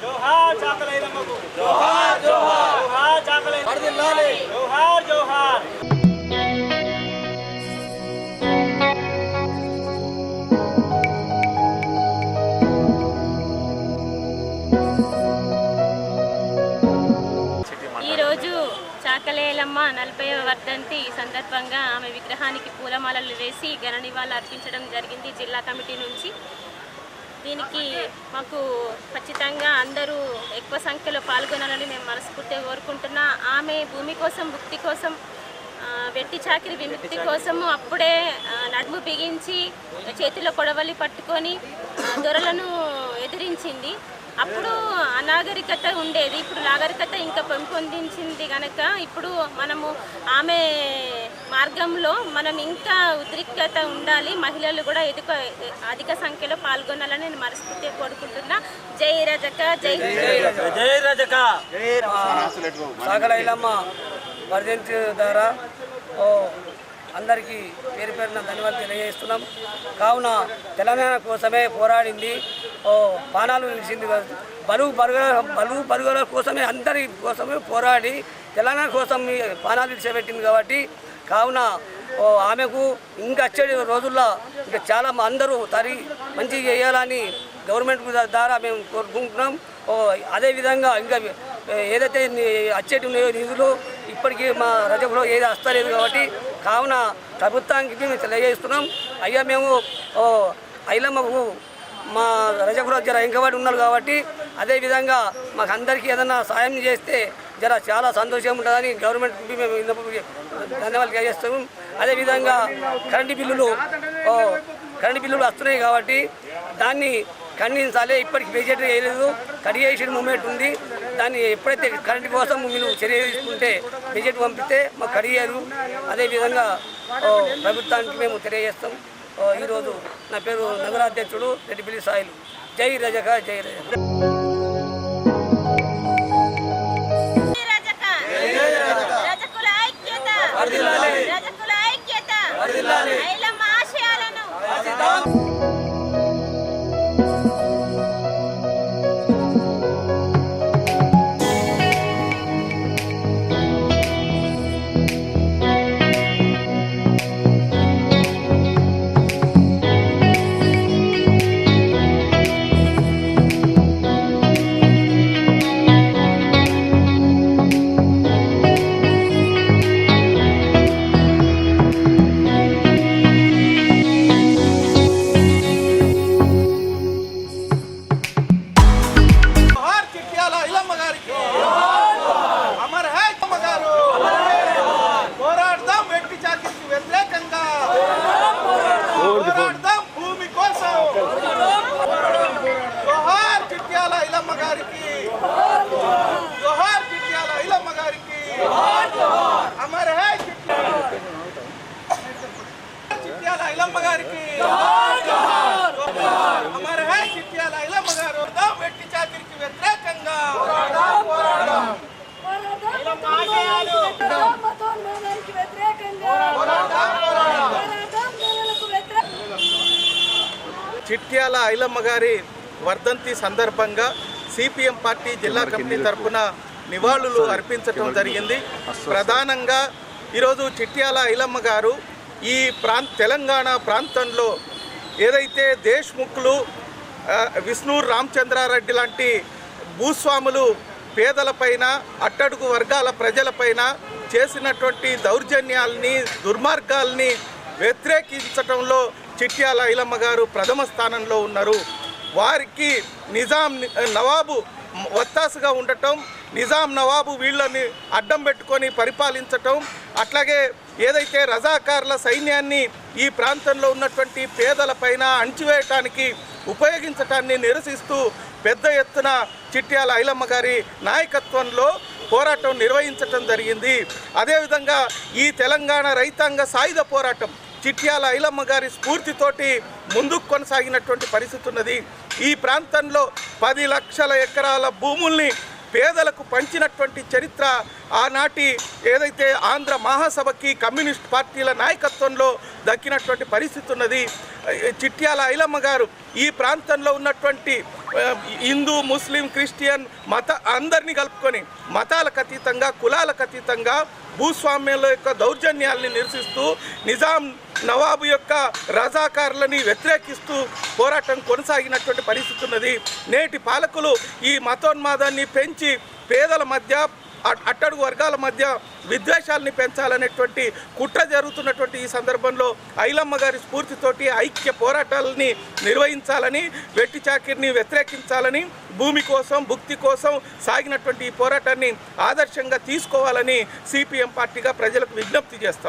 జోహార్ జోహార్ జోహార్ జోహార్ జోహార్ జోహార్ ఈరోజు చాకలేలమ్మ నలభై వర్ధంతి సందర్భంగా ఆమె విగ్రహానికి పూలమాలలు వేసి ఘన నివాళులు అర్పించడం జరిగింది. జిల్లా కమిటీ నుంచి దీనికి మాకు ఖచ్చితంగా అందరూ ఎక్కువ సంఖ్యలో పాల్గొనాలని మేము మనస్ఫూర్తిగా కోరుకుంటున్నా. ఆమె భూమి కోసం భుక్తి కోసం వెట్టి చాకిరి విముక్తి కోసము అప్పుడే నడుము బిగించి చేతిలో కొడవలి పట్టుకొని దొరలను ఎదిరించింది. అప్పుడు అనాగరికత ఉండేది. ఇప్పుడు నాగరికత ఇంకా పెంపొందించింది కనుక ఇప్పుడు మనము ఆమె మార్గంలో మనం ఇంకా ఉద్రిక్తత ఉండాలి. మహిళలు కూడా ఎదుక అధిక సంఖ్యలో పాల్గొనాలని నేను మనస్ఫూర్తిగా కోరుకుంటున్నా. జై రజక జై జై రజక. సాగల వర్ధంతి ద్వారా ఓ అందరికీ పేరు పేరున ధన్యవాదాలు తెలియజేస్తున్నాం. కావున తెలంగాణ కోసమే పోరాడింది. ఓ పానాలు నిలిచింది బలువు పరుగుల బలువు పరుగుల కోసమే అందరి కోసమే పోరాడి తెలంగాణ కోసం పానాలు విడిచిపెట్టింది కాబట్టి కావున ఓ ఆమెకు ఇంకా వచ్చే రోజుల్లో ఇంకా చాలా అందరూ తరి మంచి చేయాలని గవర్నమెంట్ ద్వారా మేము కోరుకుంటున్నాం. ఓ అదేవిధంగా ఇంకా ఏదైతే ని- వచ్చేటి ఉన్నాయో నిధులు ఇప్పటికీ మా రజపులో ఏది వస్తలేదు కాబట్టి కావున ప్రభుత్వానికి మేము తెలియజేస్తున్నాం. అయ్యా మేము ఐలమ్మకు మా రజకులో జర వెంకబడి ఉన్నారు కాబట్టి అదేవిధంగా మాకు అందరికీ ఏదైనా సాయం చేస్తే జర చాలా సంతోషంగా ఉంటుందని గవర్నమెంట్కి మేము ధన్యవాదాలు తెలియజేస్తాము. అదేవిధంగా కరెంటు బిల్లులు కరెంటు బిల్లులు వస్తున్నాయి కాబట్టి దాన్ని ఖండించాలి. ఇప్పటికి బీజేపీ వేయలేదు. కడిగేసిన మూమెంట్ ఉంది. దాన్ని ఎప్పుడైతే కరెంటు కోసం మీరు చర్య తీసుకుంటే బీజేపీ పంపితే మాకు కడిగారు అదేవిధంగా ప్రభుత్వానికి మేము తెలియజేస్తాం. ఈరోజు నా పేరు నగరాధ్యక్షుడు రెడ్డిపల్లి సాయిలు. జై రజక జై రజక. గారికి జోహార్ చిట్యాల ఇలమ్మ గారికి అమర్ హై చిట్యాల. చిట్యాల ఇలమ్మ గారికి అమర్ హై చిట్యాల ఇలమ్మ గారు వెట్టి చాకిరికి వ్యతిరేకంగా చిట్యాల ఐలమ్మ గారి వర్ధంతి సందర్భంగా సిపిఎం పార్టీ జిల్లా కమిటీ తరఫున నివాళులు అర్పించడం జరిగింది. ప్రధానంగా ఈరోజు చిట్యాల ఐలమ్మ గారు ఈ ప్రాంత తెలంగాణ ప్రాంతంలో ఏదైతే దేశ్ముఖ్లు విష్ణు రామచంద్రారెడ్డి లాంటి భూస్వాములు పేదలపైన అట్టడుగు వర్గాల ప్రజలపైన చేసినటువంటి దౌర్జన్యాల్ని దుర్మార్గాల్ని వ్యతిరేకించటంలో చిట్యాల ఐలమ్మ గారు ప్రథమ స్థానంలో ఉన్నారు. వారికి నిజాం నవాబు వత్తాసుగా ఉండటం నిజాం నవాబు వీళ్ళని అడ్డం పెట్టుకొని పరిపాలించటం అట్లాగే ఏదైతే రజాకార్ల సైన్యాన్ని ఈ ప్రాంతంలో ఉన్నటువంటి పేదల పైన అణచివేయటానికి ఉపయోగించటాన్ని నిరసిస్తూ పెద్ద ఎత్తున చిట్యాల ఐలమ్మ గారి నాయకత్వంలో పోరాటం నిర్వహించటం జరిగింది. అదేవిధంగా ఈ తెలంగాణ రైతాంగ సాయుధ పోరాటం చిట్యాల ఐలమ్మ గారి స్ఫూర్తితోటి ముందుకు కొనసాగినటువంటి పరిస్థితి ఉన్నది. ఈ ప్రాంతంలో పది లక్షల ఎకరాల భూముల్ని పేదలకు పంచినటువంటి చరిత్ర ఆనాటి ఏదైతే ఆంధ్ర మహాసభకి కమ్యూనిస్ట్ పార్టీల నాయకత్వంలో దక్కినటువంటి పరిస్థితి ఉన్నది. చిట్యాల ఐలమ్మ గారు ఈ ప్రాంతంలో ఉన్నటువంటి హిందూ ముస్లిం క్రిస్టియన్ మత అందరినీ కలుపుకొని మతాలకు అతీతంగా కులాలకు అతీతంగా భూస్వామ్యాల యొక్క దౌర్జన్యాల్ని నిరసిస్తూ నిజాం నవాబు యొక్క రజాకారులని వ్యతిరేకిస్తూ పోరాటం కొనసాగినటువంటి పరిస్థితి ఉన్నది. నేటి పాలకులు ఈ మతోన్మాదాన్ని పెంచి పేదల మధ్య అట్టడుగు వర్గాల మధ్య విద్వేషాలని పెంచాలనేటువంటి కుట్ర జరుగుతున్నటువంటి ఈ సందర్భంలో ఐలమ్మ గారి స్ఫూర్తితోటి ఐక్య పోరాటాలని నిర్వహించాలని వెట్టి చాకిరిని వ్యతిరేకించాలని భూమి కోసం భుక్తి కోసం సాగినటువంటి ఈ పోరాటాన్ని ఆదర్శంగా తీసుకోవాలని సిపిఎం పార్టీగా ప్రజలకు విజ్ఞప్తి చేస్తాం.